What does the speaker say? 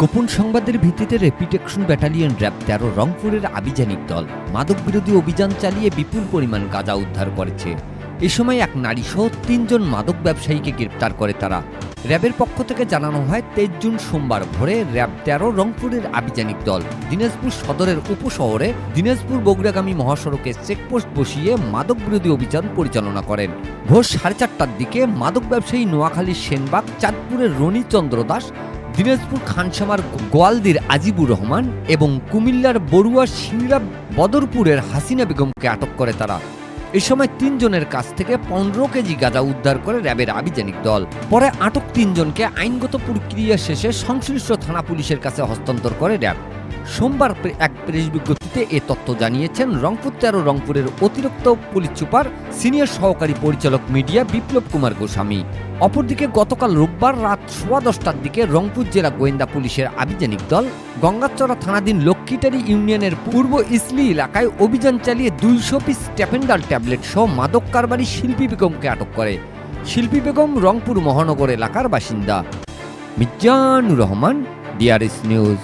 গোপন সংবাদের ভিত্তিতে রেপিটেকশন ব্যাটালিয়ন র্যাব তেরো রংপুরের আভিযানিক দল মাদক বিরোধী অভিযান চালিয়ে বিপুল পরিমাণ গাঁজা উদ্ধার করেছে। এ সময় এক নারী সহ তিনজন মাদক ব্যবসায়ীকে গ্রেপ্তার করে তারা। র্যাবের পক্ষ থেকে জানানো হয়, তেইশ জুন সোমবার ভোরে র্যাব তেরো রংপুরের আভিযানিক দল দিনাজপুর সদরের উপশহরে দিনাজপুর বগুড়াগামী মহাসড়কে চেকপোস্ট বসিয়ে মাদক বিরোধী অভিযান পরিচালনা করেন। ভোর সাড়ে চারটার দিকে মাদক ব্যবসায়ী নোয়াখালীর সেনবাগ, চাঁদপুরের রনি চন্দ্র দাস দিনাজপুর খানসামার গোয়ালদির আজিবুর রহমান এবং কুমিল্লার বড়ুয়া সিংরা বদরপুরের হাসিনা বেগমকে আটক করে তারা। এ সময় তিনজনের কাছ থেকে পনেরো কেজি গাঁজা উদ্ধার করে র্যাবের আভিযানিক দল। পরে আটক তিনজনকে আইনগত প্রক্রিয়া শেষে সংশ্লিষ্ট থানা পুলিশের কাছে হস্তান্তর করে র্যাব। সোমবার এক প্রেস বিজ্ঞপ্তিতে এ তথ্য জানিয়েছেন, রংপুর তেরো, রংপুরের অতিরিক্ত পুলিশ সুপার, সিনিয়র সহকারী পরিচালক মিডিয়া বিপ্লব কুমার গোস্বামী। অপরদিকে গতকাল রোববার রাত সোয়া দশটার দিকে রংপুর জেলা গোয়েন্দা পুলিশের আভিযানিক দল গঙ্গাচড়া থানাধীন লক্ষ্মীটারি ইউনিয়নের পূর্ব ইসলি এলাকায় অভিযান চালিয়ে দুইশো পিস ট্যাপেন্ডাল ট্যাবলেট সহ মাদক কারবারি শিল্পী বেগমকে আটক করে। শিল্পী বেগম রংপুর মহানগর এলাকার বাসিন্দা। Mizanur Rahman, DRS news.